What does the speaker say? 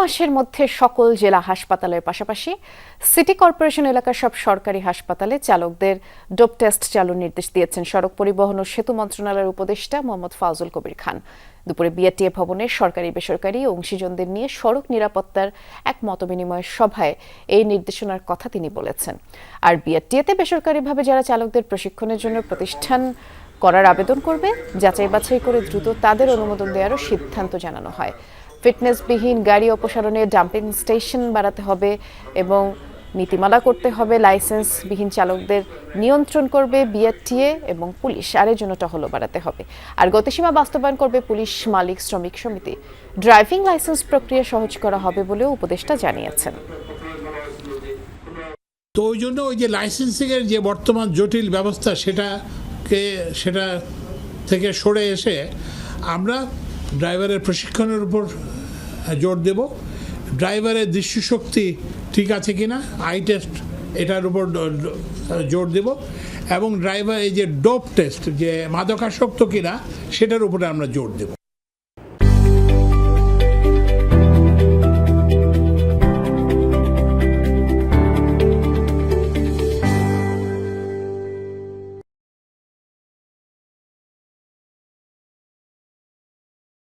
মাসের মধ্যে সকল জেলা হাসপাতালের পাশাপাশি সিটি কর্পোরেশন এলাকার সব সরকারি হাসপাতালে চালকদের ডোপ টেস্ট চালুর নির্দেশ দিয়েছেন সড়ক পরিবহন ও সেতু মন্ত্রণালয়ের উপদেষ্টা মোহাম্মদ ফাউজুল কবির খান। দুপুরে বিআরটিএ ভবনে সরকারি, বেসরকারি অংশীজনদের নিয়ে সড়ক নিরাপত্তার এক মতবিনিময় সভায় এই নির্দেশনার কথা তিনি বলেছেন। আর বিআরটিএতে বেসরকারিভাবে যারা চালকদের প্রশিক্ষণের জন্য প্রতিষ্ঠান করার আবেদন করবে যাচাই বাছাই করে দ্রুত তাদের অনুমোদন দেওয়ারও সিদ্ধান্ত জানানো হয়। ফিটনেসবিহীন গাড়ি অপসারণে ডাম্পিং স্টেশন বাড়াতে হবে এবং নীতিমালা করতে হবে। লাইসেন্সবিহীন চালকদের নিয়ন্ত্রণ করবে বিআরটিএ এবং পুলিশ। আর জন্য টহল বাড়াতে হবে। আর গতিসীমা বাস্তবায়ন করবে পুলিশ মালিক, শ্রমিক সমিতি। ড্রাইভিং লাইসেন্স প্রক্রিয়া সহজ করা হবে বলেও উপদেষ্টা জানিয়েছেন। তো ওই জন্য ওই যে লাইসেন্সিংয়ের যে বর্তমান জটিল ব্যবস্থা, সেটাকে, সেটা থেকে সরে এসে আমরা ড্রাইভারের প্রশিক্ষণের উপর জোর দেব। ড্রাইভারের দৃষ্টিশক্তি ঠিক আছে কি না আই টেস্ট এটার উপর জোর দেব। এবং ড্রাইভার এই যে ডোপ টেস্ট, যে মাদকাসক্ত কিনা, সেটার উপরে আমরা জোর দেব।